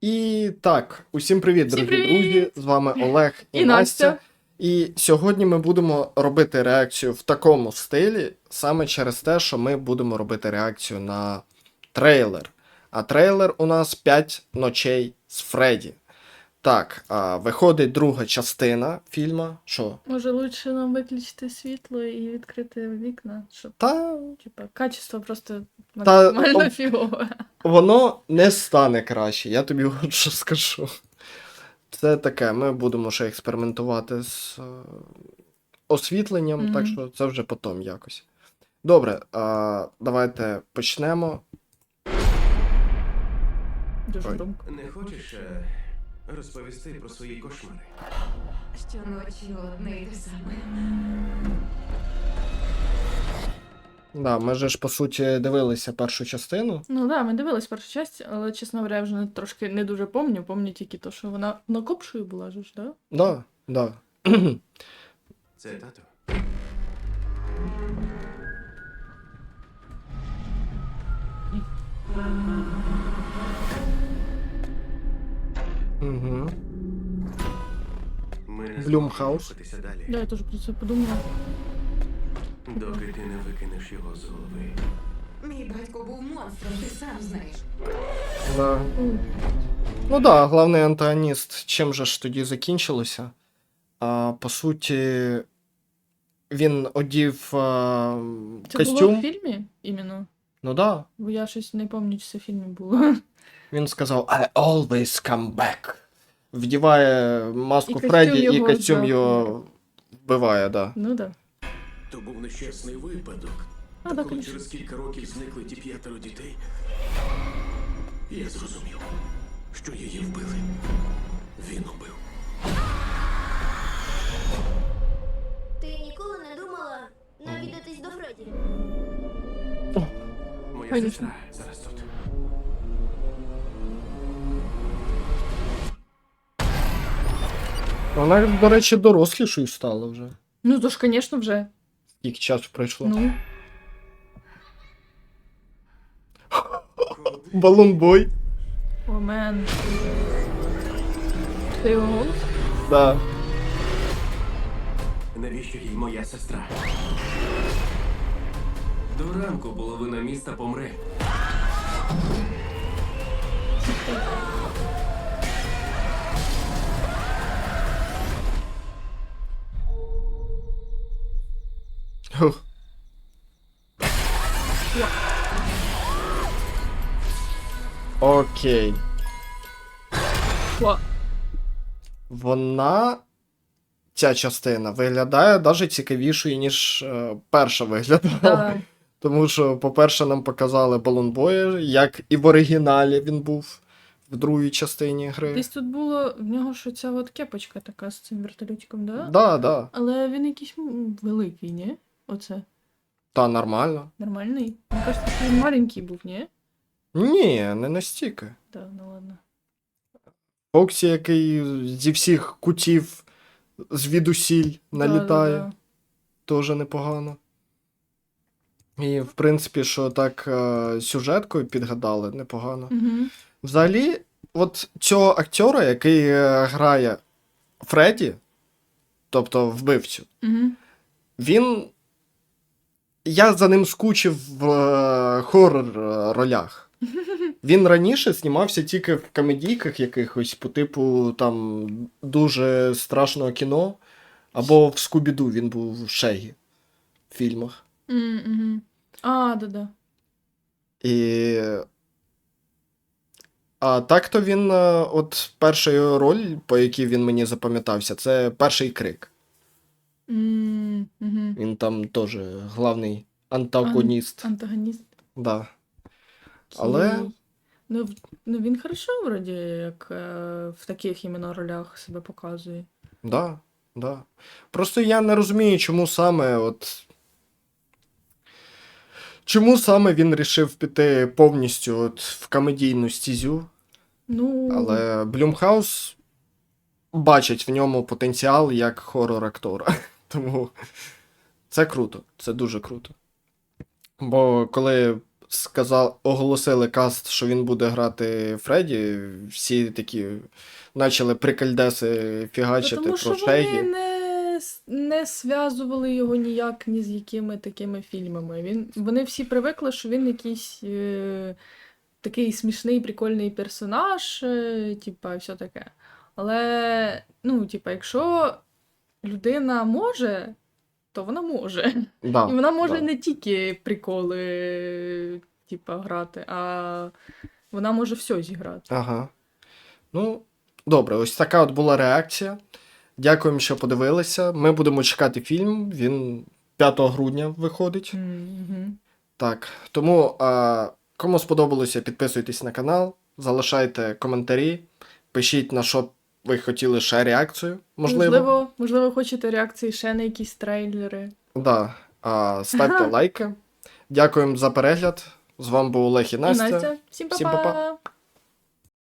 І так, усім привіт, Всім дорогі привіт! друзі! З вами Олег і, І Настя. І сьогодні ми будемо робити реакцію в такому стилі, саме через те, що ми будемо робити реакцію на трейлер. А трейлер у нас 5 ночей з Фредді. Так, а, виходить друга частина фільма. Що? Може, лучше нам виключити світло і відкрити вікна, щоб Та типа качество просто Та, максимально о- фігове. воно не стане краще, я тобі от що скажу. Це таке, ми будемо ще експериментувати з е, освітленням, Мгм. так що це вже потім якось. Добре, а, давайте почнемо. Дуже Ой. громко. Не хочеш е, розповісти про свої кошмари? Щоночі одне й те саме. Да, ми же ж по суті дивилися першу частину. Ну так, да, ми дивились першу часть, але чесно говоря, я вже трошки не дуже помню. Помню тільки то, що вона накопшою була ж, да? Да, да. Це тато. угу. Блюмхаус. Да, я теж про це подумала. доки ти не викинеш його з голови. Мій батько був монстром, ти сам знаєш. Да. Ну да, головний антагоніст, чим же ж тоді закінчилося? А, по суті, він одів а, Це костюм. було в фільмі іменно? Ну да. Бо я щось не пам'ятаю, чи це в фільмі було. Він сказав I always come back. Вдіває маску І костюм Фредді, і його, костюм да. його вбиває, да. Ну да. То був нещасний випадок. А, Та да, коли конечно. через кілька років зникли ті п'ятеро дітей, я зрозумів, що її вбили. Він убив. Ти ніколи не думала навідатись до Фредді? Моя Конечно. сестра Вона, до речі, дорослішою стала вже. Ну то ж, звісно, вже. Скільки часу пройшло. Ну. Балунбой. О, мен. Ти його голос? Да. Навіщо їй моя сестра? До ранку половина міста помре. Хух. Окей. Вона. Ця частина виглядає навіть цікавішою, ніж е, перша виглядала. Да. Тому що, по-перше, нам показали Балунбоя, як і в оригіналі він був в другій частині гри. Десь тут було в нього ж ця от кепочка така з цим вертольотиком, да? Да, да. Але він якийсь м, великий, ні? Оце. Та нормально. Нормальний. Мені кажется, він маленький був, ні? Ні, не настільки. Да, ну ладно. Фоксі, який зі всіх кутів звідусіль налітає. Да, да, Теж непогано. І, в принципі, що так е, сюжеткою підгадали, непогано. Угу. Взагалі, от цього актера, який е, грає Фредді, тобто вбивцю, Угу. він. Я за ним скучив в е, хорор е, ролях. Він раніше знімався тільки в комедійках якихось, по типу там дуже страшного кіно, або в Скубіду він був в Шегі в фільмах. Угу. А, да-да. І. А так-то він, е, от перша його роль, по якій він мені запам'ятався, це перший крик. Угу. Він там теж главний антагоніст. Антагоніст. Да. Але- Ну, ну він хорошо, вроді, як е, в таких іменно ролях себе показує. Да, да. Просто я не розумію, чому саме от. Чому саме він рішив піти повністю от в комедійну стізю, Ну, але Блюмхаус бачить в ньому потенціал як хорор актора. Тому це круто, це дуже круто. Бо коли сказав, оголосили каст, що він буде грати Фредді, всі такі почали прикольдеси фігачити Тому про що вони не, не зв'язували його ніяк ні з якими такими фільмами. Він, вони всі привикли, що він якийсь е, такий смішний, прикольний персонаж, е, типа, все таке. Але, ну, типа, якщо людина може, то вона може. Да, І вона може да. не тільки приколи, типа, грати, а вона може все зіграти. Ага. Ну, добре, ось така от була реакція. Дякуємо, що подивилися. Ми будемо чекати фільм. Він 5 грудня виходить. Мгм. Так. Тому, а, кому сподобалося, підписуйтесь на канал, залишайте коментарі, пишіть на що ви хотіли ще реакцію. Можливо. Можливо, можливо, хочете реакції ще на якісь трейлери. Да. А, ставте лайки. Дякуємо за перегляд. З вами був Олег і І Настя. Настя. Всім па-па.